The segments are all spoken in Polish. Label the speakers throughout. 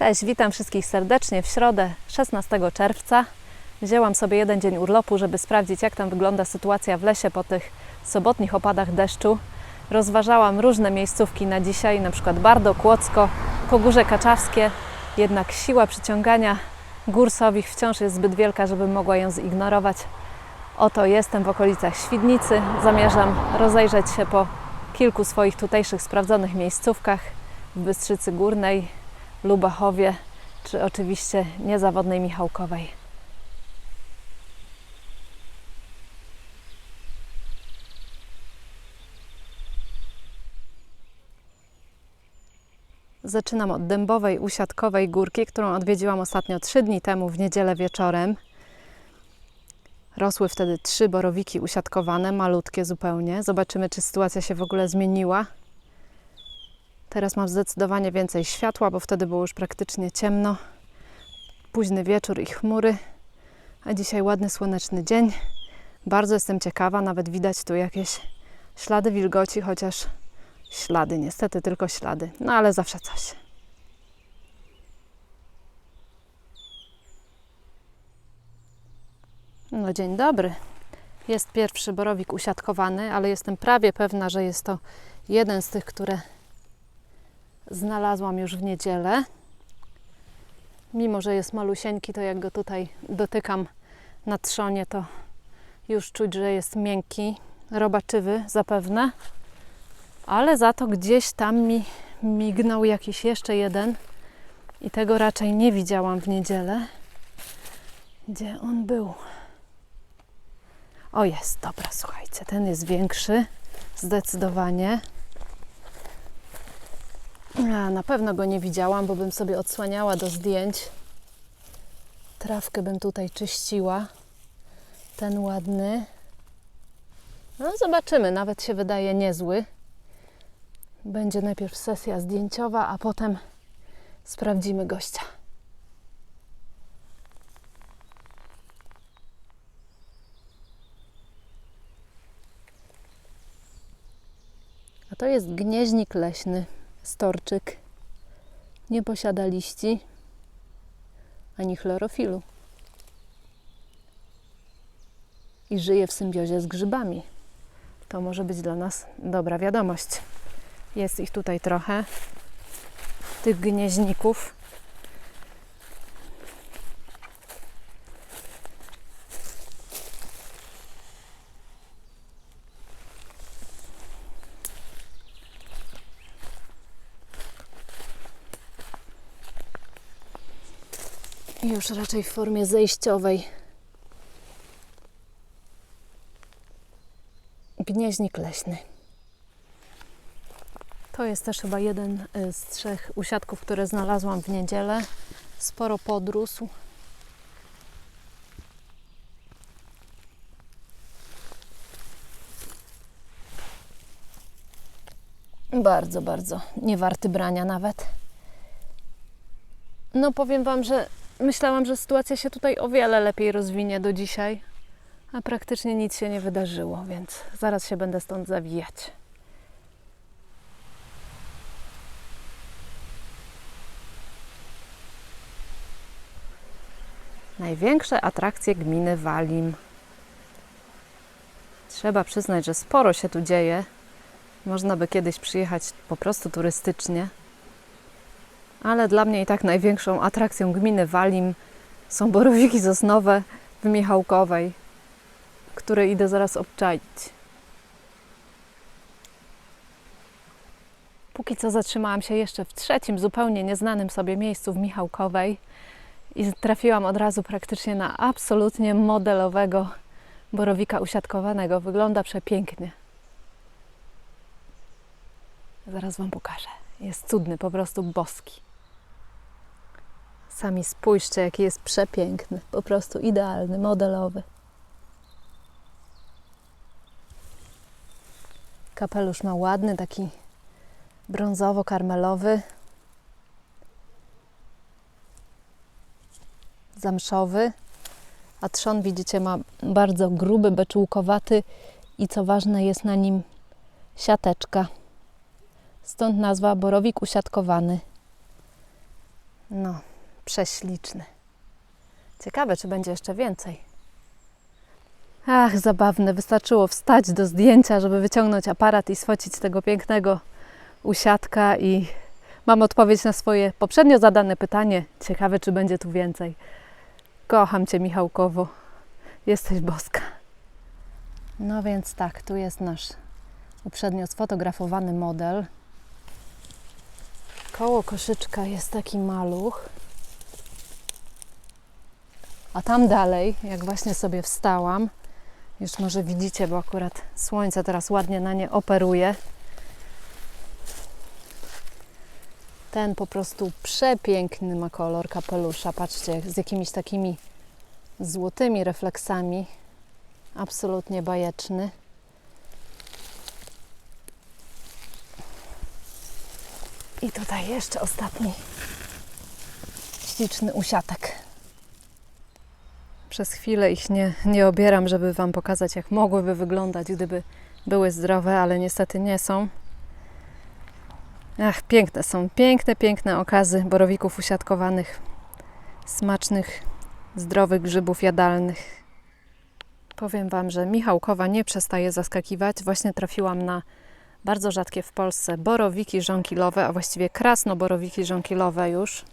Speaker 1: Cześć, witam wszystkich serdecznie w środę 16 czerwca. Wzięłam sobie jeden dzień urlopu, żeby sprawdzić, jak tam wygląda sytuacja w lesie po tych sobotnich opadach deszczu. Rozważałam różne miejscówki na dzisiaj, na przykład Bardo, Kłodzko, Pogórze Kaczawskie. Jednak siła przyciągania gór sowich wciąż jest zbyt wielka, żebym mogła ją zignorować. Oto jestem w okolicach Świdnicy. Zamierzam rozejrzeć się po kilku swoich tutejszych sprawdzonych miejscówkach w Bystrzycy Górnej, Lubachowie, czy oczywiście niezawodnej Michałkowej. Zaczynam od dębowej, usiadkowej górki, którą odwiedziłam ostatnio trzy dni temu w niedzielę wieczorem. Rosły wtedy trzy borowiki usiadkowane, malutkie zupełnie. Zobaczymy, czy sytuacja się w ogóle zmieniła. Teraz mam zdecydowanie więcej światła, bo wtedy było już praktycznie ciemno. Późny wieczór i chmury, a dzisiaj ładny słoneczny dzień. Bardzo jestem ciekawa, nawet widać tu jakieś ślady wilgoci, chociaż ślady, niestety tylko ślady, no ale zawsze coś. No dzień dobry. Jest pierwszy borowik usiadkowany, ale jestem prawie pewna, że jest to jeden z tych, które znalazłam już w niedzielę. Mimo, że jest malusieńki, to jak go tutaj dotykam na trzonie, to już czuć, że jest miękki, robaczywy zapewne. Ale za to gdzieś tam mi mignął jakiś jeszcze jeden i tego raczej nie widziałam w niedzielę. Gdzie on był? O jest, dobra, słuchajcie, ten jest większy, zdecydowanie. A, na pewno go nie widziałam, bo bym sobie odsłaniała do zdjęć. Trawkę bym tutaj czyściła. Ten ładny. No zobaczymy, nawet się wydaje niezły. Będzie najpierw sesja zdjęciowa, a potem sprawdzimy gościa. A to jest gnieźnik leśny, storczyk. Nie posiada liści ani chlorofilu. I żyje w symbiozie z grzybami. To może być dla nas dobra wiadomość. Jest ich tutaj trochę, tych gnieźników. Już raczej w formie zejściowej. Gnieźnik leśny. To jest też chyba jeden y, z trzech usiadków, które znalazłam w niedzielę. Sporo podrósł. Bardzo, bardzo nie warty brania nawet. No powiem Wam, że myślałam, że sytuacja się tutaj o wiele lepiej rozwinie do dzisiaj, a praktycznie nic się nie wydarzyło, więc zaraz się będę stąd zawijać. Największe atrakcje gminy Walim. Trzeba przyznać, że sporo się tu dzieje. Można by kiedyś przyjechać po prostu turystycznie. Ale dla mnie i tak największą atrakcją gminy Walim są borowiki sosnowe w Michałkowej, które idę zaraz obczaić. Póki co zatrzymałam się jeszcze w trzecim, zupełnie nieznanym sobie miejscu w Michałkowej i trafiłam od razu praktycznie na absolutnie modelowego borowika usiadkowanego. Wygląda przepięknie. Zaraz Wam pokażę. Jest cudny, po prostu boski. Sami spójrzcie, jaki jest przepiękny. Po prostu idealny, modelowy. Kapelusz ma ładny, taki brązowo-karmelowy. Zamszowy. A trzon, widzicie, ma bardzo gruby, beczułkowaty i co ważne, jest na nim siateczka. Stąd nazwa borowik usiadkowany. No, prześliczny. Ciekawe, czy będzie jeszcze więcej. Ach, zabawne. Wystarczyło wstać do zdjęcia, żeby wyciągnąć aparat i sfocić tego pięknego usiadka i mam odpowiedź na swoje poprzednio zadane pytanie. Ciekawe, czy będzie tu więcej. Kocham Cię, Michałkowo. Jesteś boska. No więc tak, tu jest nasz uprzednio sfotografowany model. Koło koszyczka jest taki maluch. A tam dalej, jak właśnie sobie wstałam, już może widzicie, bo akurat słońce teraz ładnie na nie operuje. Ten po prostu przepiękny ma kolor kapelusza. Patrzcie, z jakimiś takimi złotymi refleksami. Absolutnie bajeczny. I tutaj jeszcze ostatni śliczny usiatek. Przez chwilę ich nie, nie obieram, żeby Wam pokazać, jak mogłyby wyglądać, gdyby były zdrowe, ale niestety nie są. Ach, piękne są, piękne, piękne okazy borowików usiadkowanych, smacznych, zdrowych grzybów jadalnych. Powiem Wam, że Michałkowa nie przestaje zaskakiwać. Właśnie trafiłam na bardzo rzadkie w Polsce borowiki żonkilowe, a właściwie krasnoborowiki żonkilowe już.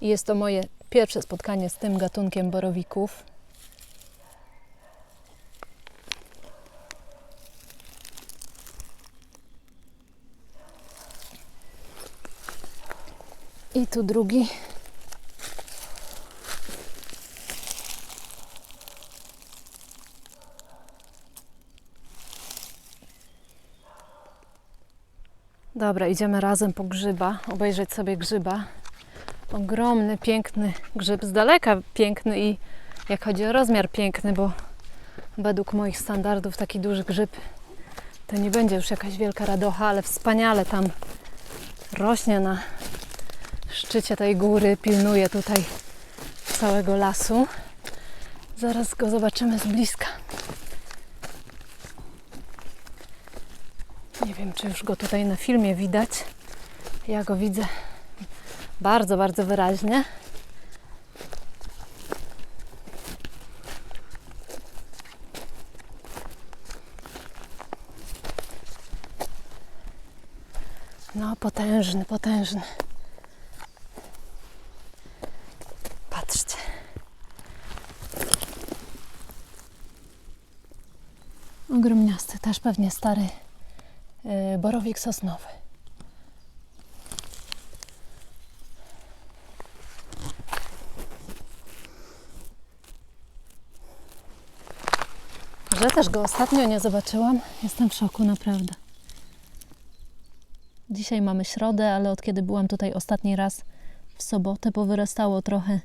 Speaker 1: I jest to moje pierwsze spotkanie z tym gatunkiem borowików. I tu drugi. Dobra, idziemy razem po grzyba, obejrzeć sobie grzyba. Ogromny, piękny grzyb, z daleka piękny i jak chodzi o rozmiar piękny, bo według moich standardów taki duży grzyb to nie będzie już jakaś wielka radocha, ale wspaniale tam rośnie na szczycie tej góry, pilnuje tutaj całego lasu. Zaraz go zobaczymy z bliska. Nie wiem, czy już go tutaj na filmie widać. Ja go widzę bardzo, bardzo wyraźnie. No, potężny, potężny. Patrzcie. Ogromniasty, też pewnie stary yy, borowik sosnowy. Że też go ostatnio nie zobaczyłam, jestem w szoku, naprawdę. Dzisiaj mamy środę, ale od kiedy byłam tutaj ostatni raz w sobotę, powyrastało trochę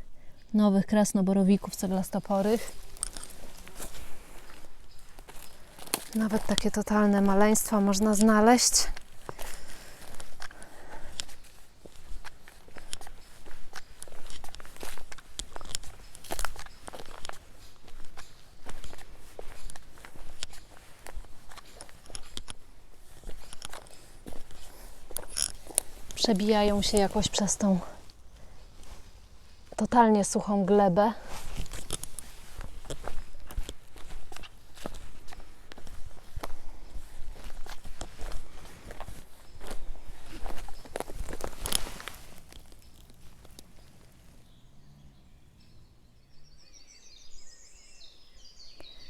Speaker 1: nowych krasnoborowików ceglastoporych. Nawet takie totalne maleństwa można znaleźć. Przebijają się jakoś przez tą totalnie suchą glebę.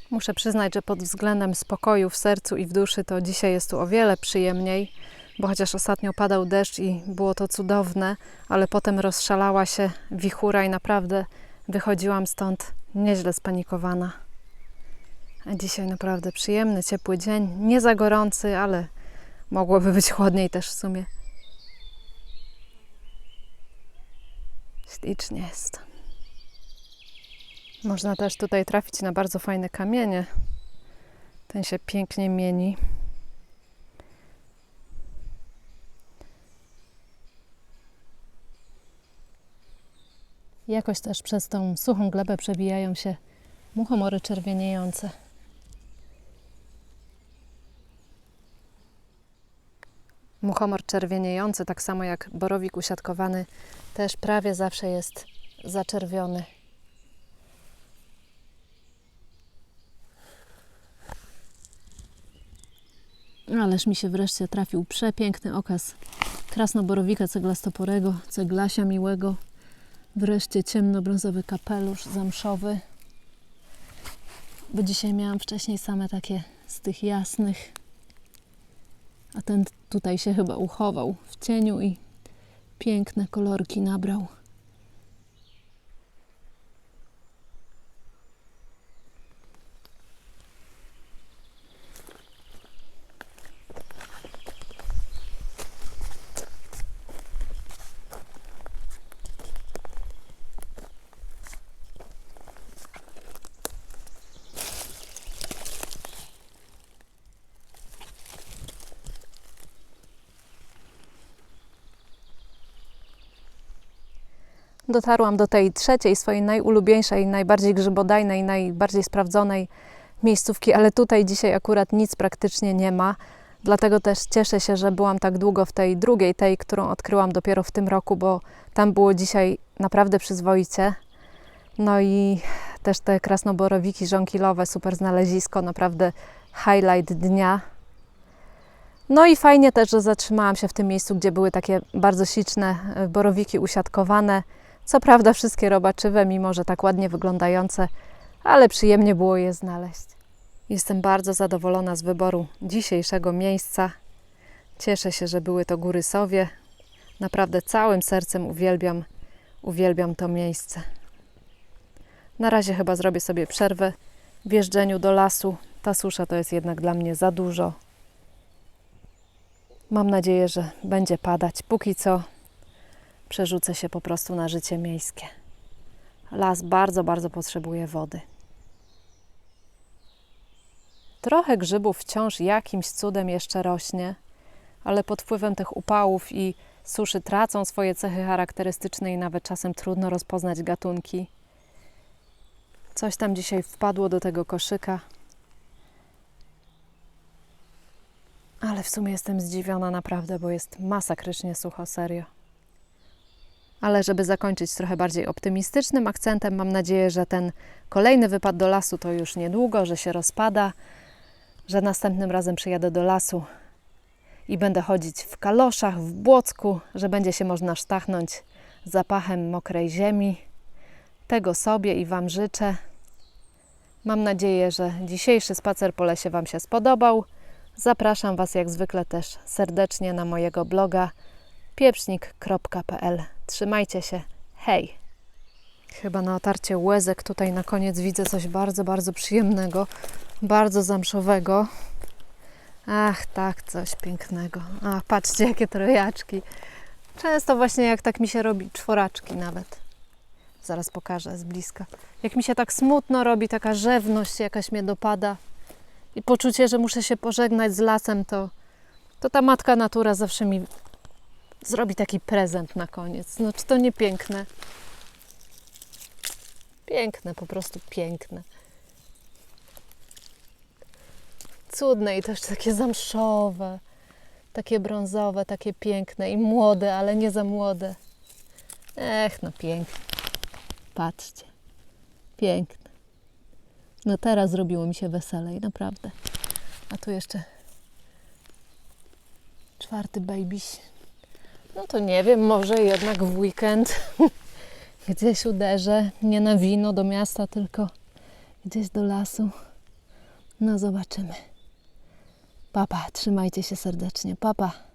Speaker 1: Muszę przyznać, że pod względem spokoju w sercu i w duszy to dzisiaj jest tu o wiele przyjemniej, bo chociaż ostatnio padał deszcz i było to cudowne, ale potem rozszalała się wichura i naprawdę wychodziłam stąd nieźle spanikowana. A dzisiaj naprawdę przyjemny, ciepły dzień, nie za gorący, ale mogłoby być chłodniej też w sumie. Ślicznie jest. Można też tutaj trafić na bardzo fajne kamienie. Ten się pięknie mieni. Jakoś też przez tą suchą glebę przebijają się muchomory czerwieniejące. Muchomor czerwieniejący, tak samo jak borowik usiadkowany, też prawie zawsze jest zaczerwiony. Ależ mi się wreszcie trafił przepiękny okaz krasnoborowika ceglastoporego, ceglasia miłego. Wreszcie ciemnobrązowy kapelusz zamszowy. Bo dzisiaj miałam wcześniej same takie z tych jasnych. A ten tutaj się chyba uchował w cieniu i piękne kolorki nabrał. Dotarłam do tej trzeciej, swojej najulubieńszej, najbardziej grzybodajnej, najbardziej sprawdzonej miejscówki, ale tutaj dzisiaj akurat nic praktycznie nie ma. Dlatego też cieszę się, że byłam tak długo w tej drugiej, tej, którą odkryłam dopiero w tym roku, bo tam było dzisiaj naprawdę przyzwoicie. No i też te krasnoborowiki żonkilowe, super znalezisko, naprawdę highlight dnia. No i fajnie też, że zatrzymałam się w tym miejscu, gdzie były takie bardzo śliczne e, borowiki usiadkowane. Co prawda wszystkie robaczywe, mimo że tak ładnie wyglądające, ale przyjemnie było je znaleźć. Jestem bardzo zadowolona z wyboru dzisiejszego miejsca. Cieszę się, że były to Góry Sowie. Naprawdę całym sercem uwielbiam, uwielbiam to miejsce. Na razie chyba zrobię sobie przerwę w jeżdżeniu do lasu. Ta susza to jest jednak dla mnie za dużo. Mam nadzieję, że będzie padać. Póki co przerzucę się po prostu na życie miejskie. Las bardzo, bardzo potrzebuje wody. Trochę grzybów wciąż jakimś cudem jeszcze rośnie, ale pod wpływem tych upałów i suszy tracą swoje cechy charakterystyczne i nawet czasem trudno rozpoznać gatunki. Coś tam dzisiaj wpadło do tego koszyka. Ale w sumie jestem zdziwiona naprawdę, bo jest masakrycznie sucho, serio. Ale żeby zakończyć trochę bardziej optymistycznym akcentem, mam nadzieję, że ten kolejny wypad do lasu to już niedługo, że się rozpada, że następnym razem przyjadę do lasu i będę chodzić w kaloszach, w błocku, że będzie się można sztachnąć zapachem mokrej ziemi. Tego sobie i Wam życzę. Mam nadzieję, że dzisiejszy spacer po lesie Wam się spodobał. Zapraszam Was jak zwykle też serdecznie na mojego bloga pieprznik.pl. Trzymajcie się. Hej! Chyba na otarcie łezek tutaj na koniec widzę coś bardzo, bardzo przyjemnego, bardzo zamszowego. Ach, tak, coś pięknego. Ach, patrzcie, jakie trojaczki. Często właśnie jak tak mi się robi, czworaczki nawet. Zaraz pokażę z bliska. Jak mi się tak smutno robi, taka rzewność jakaś mnie dopada i poczucie, że muszę się pożegnać z lasem, to, to ta matka natura zawsze mi zrobi taki prezent na koniec. No czy to nie piękne? Piękne, po prostu piękne. Cudne i też takie zamszowe, takie brązowe, takie piękne i młode, ale nie za młode. Ech, no piękne. Patrzcie. Piękne. No teraz zrobiło mi się weselej, naprawdę. A tu jeszcze czwarty babyś. No to nie wiem, może jednak w weekend gdzieś uderzę. Nie na wino do miasta, tylko gdzieś do lasu. No zobaczymy. Papa, trzymajcie się serdecznie. Papa.